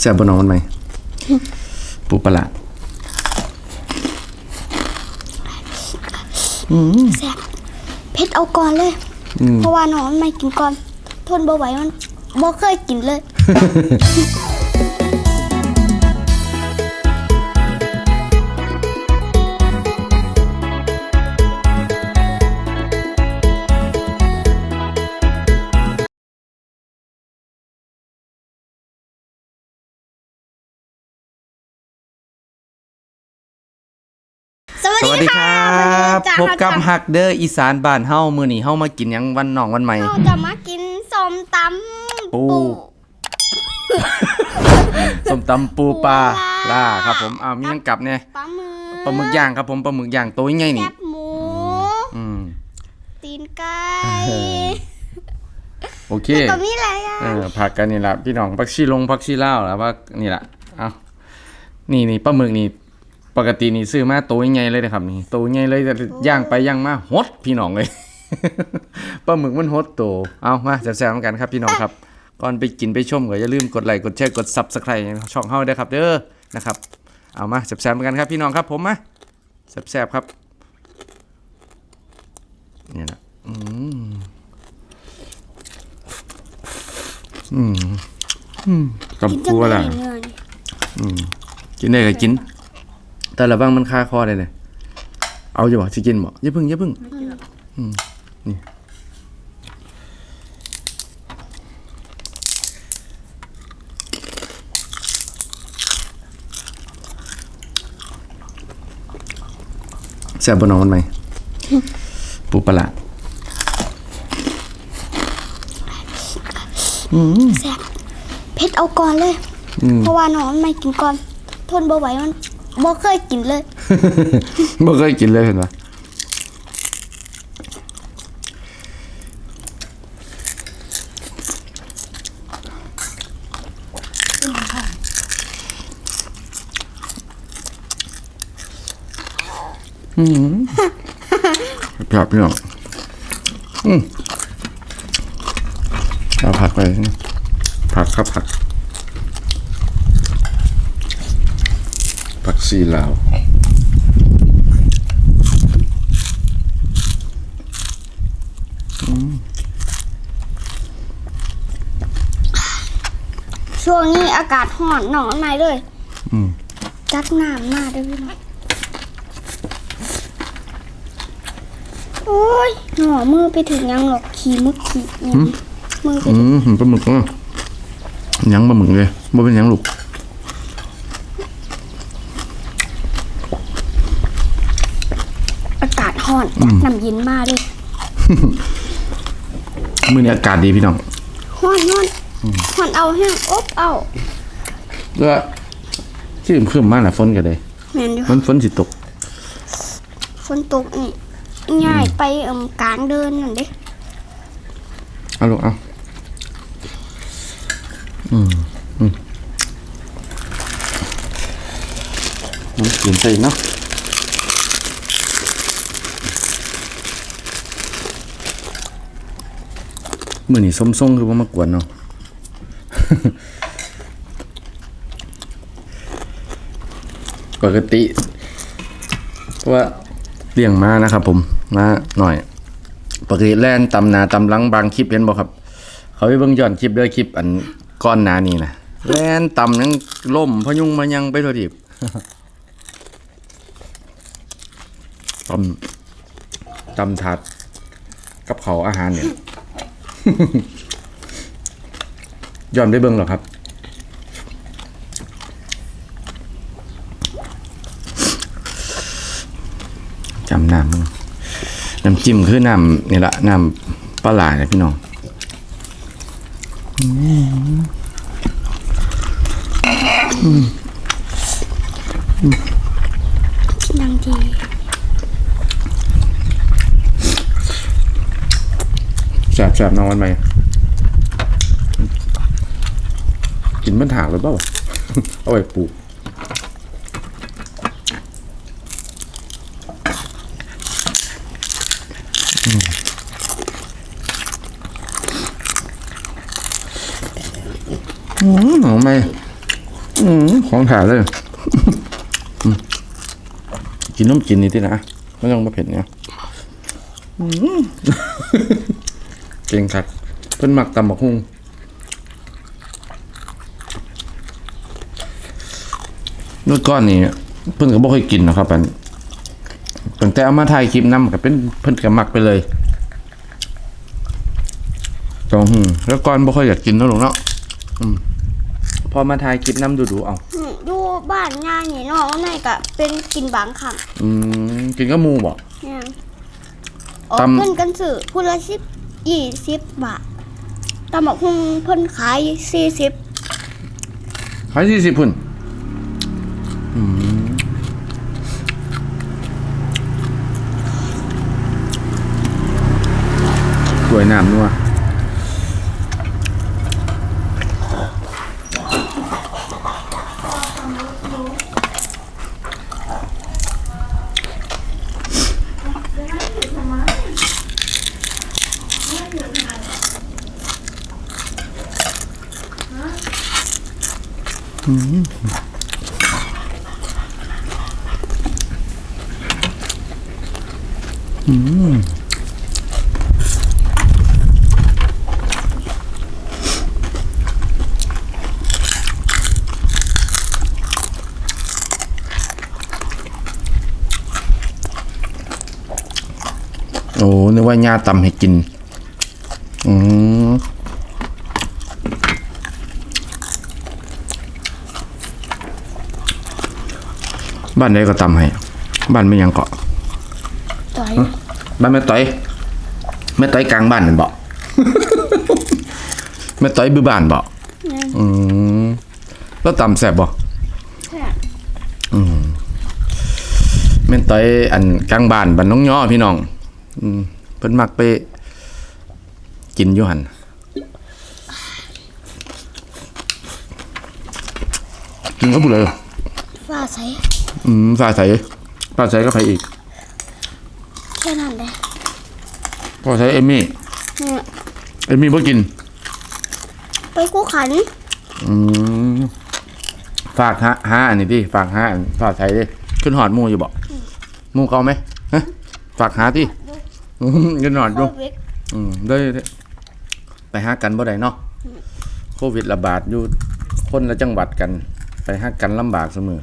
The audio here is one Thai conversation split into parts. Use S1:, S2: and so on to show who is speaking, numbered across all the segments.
S1: แซ่บบนน้องมันไหมปูปลาร้า
S2: แซ่บเพชรเอาก่อนเลย เพราะว่าน้องมันไม่กินก่อน ทนบ่ไหวมันบ่เคยกินเลย สวัส
S1: สวัส
S2: ดี
S1: ดีค
S2: ค่ะ
S1: รับ
S2: วันนี้จะ
S1: พบกับ
S2: มา
S1: ฮักเดอร์อีสานบ้านเฮามื้อนี้เฮามากินหยังวันน้องวันใหม่
S2: เราจะมากินส้มตำ
S1: ปูส้มตำปูปลาล่าครับผมอ้าวมีหยังกลับเนี่ย
S2: ปลาหมึก
S1: ปลาหมึกย่างครับผมปลาหมึกย่างตัวใหญ่นี่
S2: แคบหมู
S1: อืม
S2: ตีนไก่
S1: เออโอเค
S2: ก็มีอะไรอะ
S1: เออผักกันนี่ล่ะพี่น้องผักชีลงผักชีลาวแล้วว่านี่ล่ะเอ้านี่นี่ปลาหมึกนี่ ปกตินี่ซื้อมาตัวใหญ่เลยนะครับนี่ตัวใหญ่เลยแต่ย่างไปย่างมาหดพี่น้องเลย ปลาหมึกมันหดโต เอามาแซ่บๆกันครับพี่น้องครับ ก่อนไปกินไปชมก็อย่าลืมกดไลค์กดแชร์กด Subscribe ช่องเฮาด้วยครับเด้อนะครับ เอามาแซ่บๆกันครับพี่น้องครับผมมาแซ่บๆครับเนี่ยนะอืมอืมอืมกับ
S2: กินจั
S1: ปู
S2: ง
S1: อะไร
S2: เลยเนื้อนี่
S1: กินได้ก็กิน แต่ละบ้างมันคาคอเลยเนี่ยเอาอยู่บ่สิกินบ่อย่าเพึ่งอย่าเพึ่งอืมนี่แซ่บบนน้องมันไหมปูปลาร้า
S2: แซ่บเพชรเอาก่อนเลยเพราะว่าน้องมันไม่กินก่อน ทนบ่ไหวมัน บ่เคยกินเลย
S1: ไม่เคยกินเลยเห็นปะอืมครับพี่น้องอืมเอาผักไปผักครับผัก ผัก ซีลาว
S2: ช่วงนี้อากาศร้อนหนอนไหนเลย
S1: อืม
S2: จัดน้ำมาด้วยพี่น้องโอ้ยหน่อมือไปถึงยังหรอกขี่มึกขี่อิหยังมือไป
S1: อืมปลาหมึกอะยังปลาหมึกเลยบ่เป็นหยังลูก
S2: อากาศร้อ นจัดน้ำเย็นมาเลย
S1: มื้อนี้อากาศดีพี่น้อง
S2: ร้อนร้อนร้อนเอาแห้งอบเอา
S1: ก็ชื่มขึ้นมาน่ะฝนก็ได้
S2: แม่นอยู่
S1: มันฝนสิตก
S2: ฝนตกนี่ง่ายไปเอิ่มกลางเดินนั่นเด้
S1: เอาลูกเอาอืมอืมมันเปลี่ยนใจเนาะ มื้อนี้ส้มๆคือบ่มากวนเนาะปกติเพราะว่าเลี้ยงมานะครับ ผมมาหน่อย ปกติแล่นตำนาตำลังบางคลิปเห็นบ่ครับ เขาไปเบิ่งย้อนคลิปด้อคลิปอันก้อนหนานี่นะแล่นตำยังล่มพยุงมายังไปทั่วทีบตำตำถาดกับเขาวอาหารเนี่ย ย้อนไปเบิ่งหรอครับ จำน้ำน้ำจิ้มคือน้ำนี่ละน้ำปลาหลาเนี่ยพี่น้อง
S2: ดังที
S1: แสบแสบนอนไหมกินมันถากหรือเปล่าเอาไปปลูกอืมหอมไหมอืมของถ่าเลย กินน้ำกินนี่ที่นะไม่ต้องมาเผ็ดเนี่ย อืม เก่งคัดเพิ่นมักตำบักหุ่งเมื่อก่อนนี่เพิ่นก็บ่เคยกินนะครับอันตั้งแต่เอามาถ่ายคลิปนำก็เป็นเพิ่นก็มักไปเลยตองหืมแล้วก่อนบ่ค่อยอยากกินเนาะลูกเนาะอืมพอมาถ่ายคลิปนำดูๆเอา
S2: อืมดูบ้านงานนี่น้องในก็เป็นกินบางครั้ง
S1: อืมกินกับหมูบ่
S2: เนี่ยออก
S1: ตำ
S2: เงินกันสื่อพูละสิบ ยี่สิบบาทตำบักหุ่งเพิ่นขายสี่สิบ
S1: ขายสี่สิบพุ่นอืมสวยน้ำนัว โอ้นึก ว่าย่าตำให้กิน อืมบ้านใดก็ตำให้ บ้านไม่ยังเกาะ
S2: ต่อย
S1: บ้านแม่ต้อยแม่ต้อยกลางบ้านนั่นบ่แม่ต้อยบือบ้านบ่
S2: เนี่ย
S1: อืมแล้วตำแซ่บบ่
S2: แค่
S1: แม่ต้อยอันกลางบ้านบ้านน้องย่อพี่น้อง อืม เพิ่นมักไป กินอยู่หั่นกินก็บุเลย
S2: ว่าใส่
S1: อืมฟ้าใสฟ้าใสก็ไปอีก
S2: แค่นั้นเลย
S1: ฟ้าใสเอมมี่
S2: เนี่ย
S1: เอมมี่บ่กิน
S2: ไปคู่ขัน
S1: อืมฝากฮะฮะอันนี้ดิฝากฮะอันฝากใช้ดิขึ้นหอดหมูอยู่บ่หมูเก่าไหมฮะฝากหาที่ ขึ้นหอด
S2: โค
S1: อยู่
S2: วิด
S1: อืมได้ได้ไปหากันบ่ได้เนาะโควิดระบาดอยู่คนละจังหวัดกัน ไปหากันลำบากเสมอ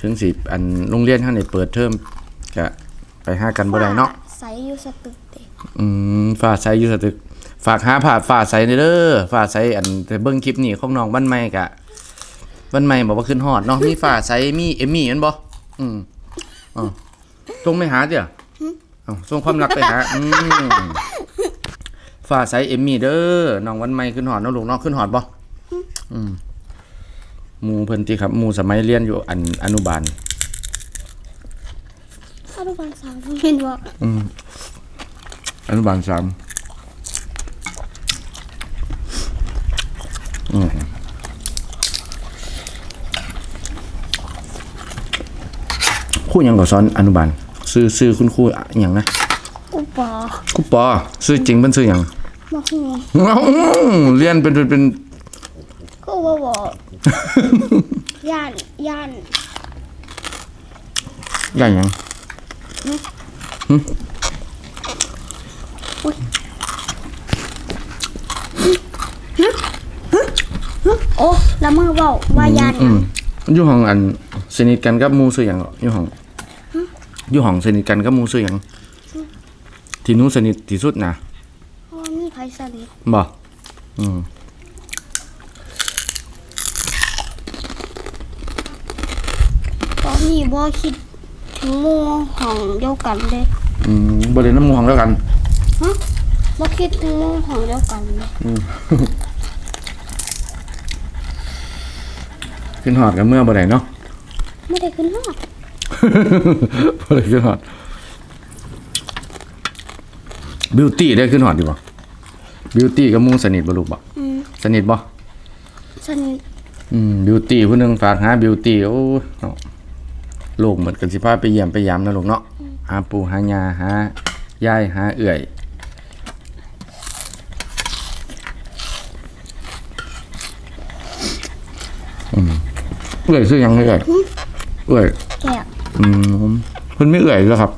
S1: ถึงสิอันโรงเรียนท่านได้เปิดเทอมก็ไปหากันบ่ได้เนาะ
S2: ใส่อยู่สตึกเตะ
S1: อืมฝ่าใสอยู่สตึก ฝากหาผ่าฝ่าใสเด้อฝ่าใสอันแต่เบิ่งคลิปนี้ของน้องบ้านใหม่กะบ้านใหม่บอกว่าขึ้นฮอดเนาะมีฝ่าใสมีเอมมี่แม่นบ่อืมอ๋อจงไปหาเด้อ เอาส่งความรักไปหาอืมฝ่าใสเอมมี่เด้อน้องวันใหม่ขึ้นฮอดเนาะลูกเนาะขึ้นฮอดบ่อืมหมู่เพิ่นติครับหมู่สมัยเรียนอยู่อันอนุบาล
S2: ข้าวทุกวันเสาร์เห็นว่า
S1: อืมอนุบาลสามอืมครู่ยังก็สอนอนุบาล ซื้อซื้อคุณครูอะหยังนะ
S2: อุปอ
S1: ครูปอซื้อจริงเป็นซื้อหยัง
S2: มาหู
S1: อ้าวเรียนเป็นเป็นเป็น
S2: ก็ว่าบอกย่านย่าน
S1: อย่างหยัง
S2: โอ้ละมือเบาว่าย่าน
S1: อืมอยู่ห้องอันสนิทกันกับหมู่ซื้อหยังเหรออยู่ห้อง อยู่ห้องสนิทกันกับหมู่ซื้อหยังที่หนู้สนิทที่สุดนะ
S2: เพราะว่ามีไผสนิท
S1: บ่อืม
S2: ตอนนี้บ่คิดถึงหมู่ของเดียวกันเลย
S1: อืมบ่ได้น้ำหมู่ห้องแล้วกัน
S2: ฮะบ่คิดถึงหมู่ของเดียวกันเลย
S1: ขึ้นหอดกันเมื่อบ่ได้เนาะ
S2: ไม่ได้ขึ้นฮอ ด
S1: บ่ได้ขึ้นหอดบิวตี้ได้ขึ้นหอดดีบ่บิวตี้กับหมู่สนิทบ่ลูกบ่
S2: อืม
S1: สนิทบ่
S2: สนิท
S1: อืมบิวตี้ผู้หนึงฝากหาบิวตี้โอ้เนาะลูกเหมือนกันสิพาไปเยี่ยมไปยามนะลูกเนาะหาปู่หายาหายายหาเอื่อยอืมเอื่อยซื้อยังไม่เอื่อยเอื่อย
S2: แก่
S1: อืมเพิ่นไม่เอื่อยแล้วครับ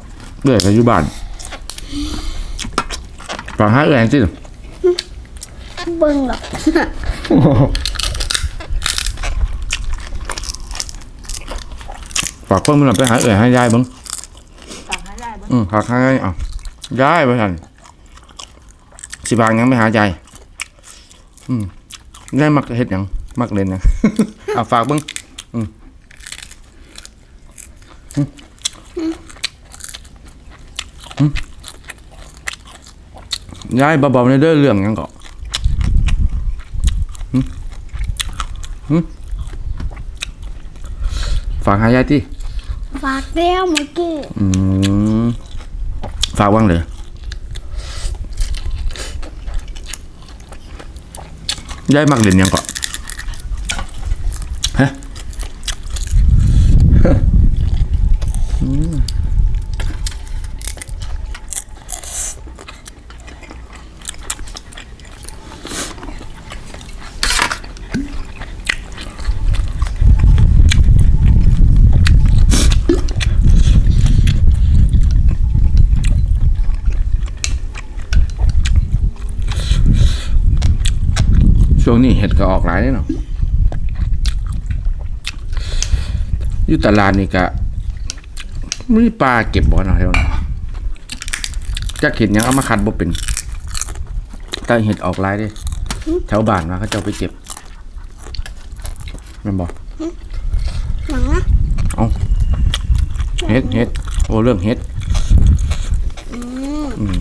S1: เอื่อยปัจจุบันฝากหาเอื่อยสิ
S2: เบิ่งหรอก
S1: ฝากคนมันไปหาเอื่อยให้ยายเบ้าง
S3: ฝากให้ได้บ่
S1: อืมฝากให้ยายอะยายไปทันสิบางยังไม่หายายอืมยายมักเฮ็ดหยังมักเล่นหยังเอาฝากเบ้างอืมอืมอืม ยายเบาๆในเด้อเรื่องหยังก็อืมอืมฝากหายายที่
S2: ฝากแล้วเมื่อกี้
S1: อืมฝากว่างเลยยายมักเล่นหยังก่อน ช่วงนี้เห็ดก็ออกหลายเลยเนาะอยู่ตลาดนี่ก็มีปลาเก็บบ่เนาะแถวนี้จักเห็ดหยังเอามาคัดบ่เป็นแต่เห็ดออกหลายเด้แถวบ้านมาเขาเจ้าไปเก็บแม่นบ่
S2: หนังนะ
S1: เห็ดเห็ดโอ้เรื่องเห็ด
S2: อืม
S1: อืม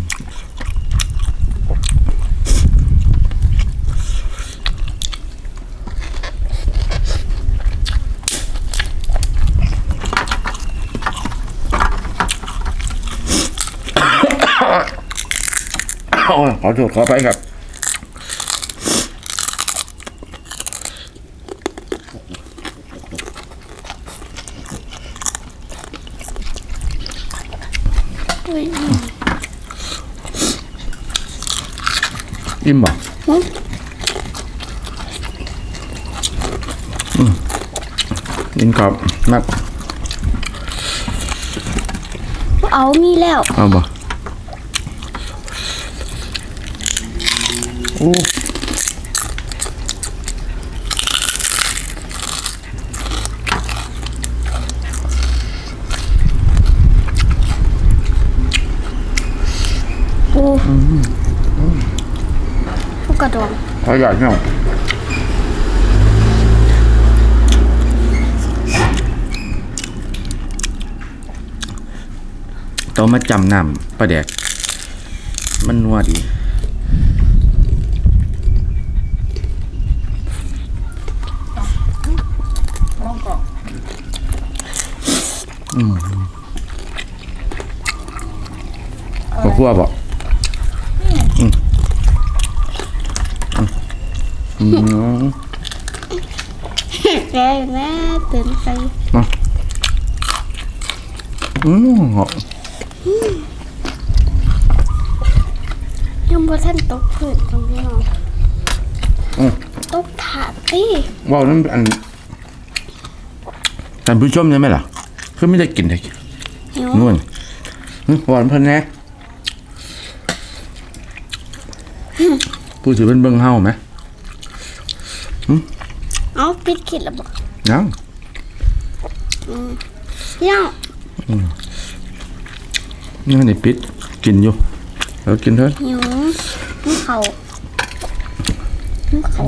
S1: โอ้ย ขอโทษขอไปครับ
S2: อุ้ย
S1: อิ่มบ่อืมกินครับนัก
S2: เอามีแล้ว
S1: เอาบ่ อ้
S2: ปูปูกระดอง
S1: ขอใหญ่เนาะต้องมาจำนำปลาแดก มันนัวดี
S3: มองกล่อง
S1: ขอคั่วบ่อืมอืม
S2: แกแม่ตื่นไป
S1: อืมเหรอ
S2: ยังบ่ทันตกพื้นตรงนี้เนาะ
S1: อืม
S2: ตกถาดติ
S1: ว่าวนั่นอันท่านผู้ชมใช่ไหมล่ะ คือไม่ได้กินได้
S2: หิว
S1: นู่นหึหวานเพิ่นแน่ผู้ถือเป็นเบิ่งเฮาไหม
S2: เอาปิดคิดแล้วบ่
S1: ยัง
S2: ยัง
S1: ยังในปิดกินอยู่แล้วกินเถอะ
S2: หิวหิวเขาหิวเขา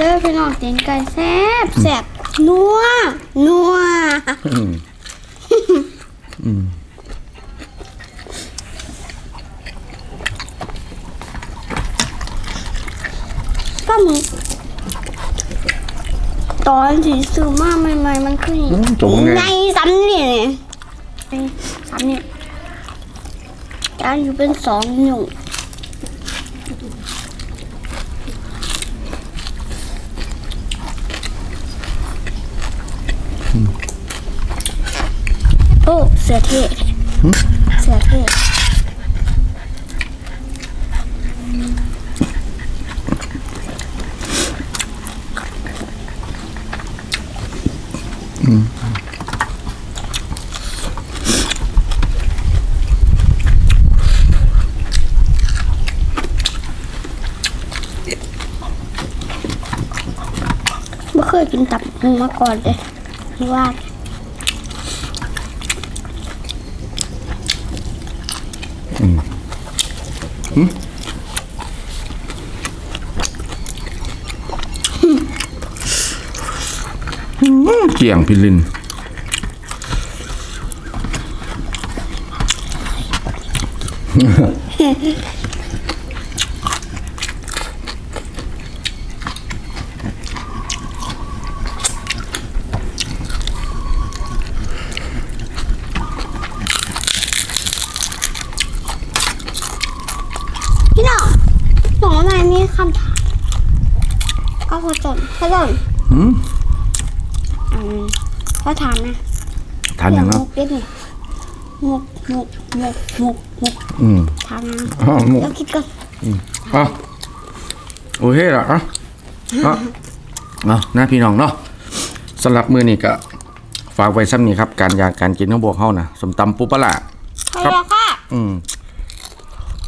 S2: เลยพี่น้องเตียนไก่แซ่บแซ่บนัวนัว
S1: อืมอืม
S2: ป้าหมึกตอนที่ซื้อมาใหม่ๆมันคือ
S1: จงไง
S2: ในซ้ำนี่ไงซ้ำนี่การอยู่เป็นสองหนุ่โอ้เสือเทศเสือเทศไม่เคยกินตับมาก่อนเลยว่า
S1: เกี่ยงพิลิน
S2: เน้องบอกว่าไม่มีคำถามก็ พอจนพอจน
S1: หืม
S2: อืมเขาถามนะ
S1: ทานอย่าง
S2: มุ
S1: เนาะ
S2: กเด็ดนี่มุกมุกมุกมุกมุก
S1: อืม
S2: ถามนะ
S1: อ๋อหมก
S2: แล้วคิดก่อน
S1: อะโอเคละอะอะเอาหน้าพี่น้องเนาะสำหรับมือนี้ก็ฝากไว้ซ้ำนี้ครับ การอยากการกินของพวกเขานะสมตำปูปลาร้า
S2: ใช่แล้วค่ะ
S1: อืม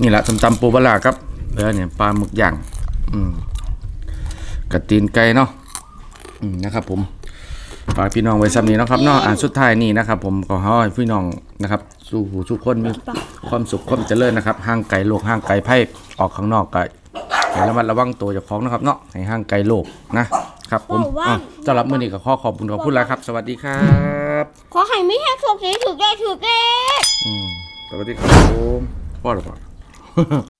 S1: นี่แหละสมตำปูปลาร้าครับเออเนี่ยปลาหมึกย่างอืม กระตีนไก่เนาะอืมนะครับผมฝากพี่น้องไว้ซ้ำนี้เนาะครับเนาะอ่านสุดท้ายนี่นะครับ ผมขอให้พี่น้องนะครับ สู่หูสู่คนมีความสุขความเจริญนะครับห่างไกลโลกห่างไกลไพ่ออกข้างนอกก็ให้ระมัดระวังตัวเจ้าของนะครับเนาะให้ห่างไกลโลกนะครับ ผมอะสำหรับมื้อนี้ก็ขอขอบคุณขอบคุณแล้วครับ สวัสดีครับ
S2: ขอให้ไม่แห้งสุกสีถือได้ถือเลข
S1: อืมสวัสดีครับผมพ่อหรือเปล่า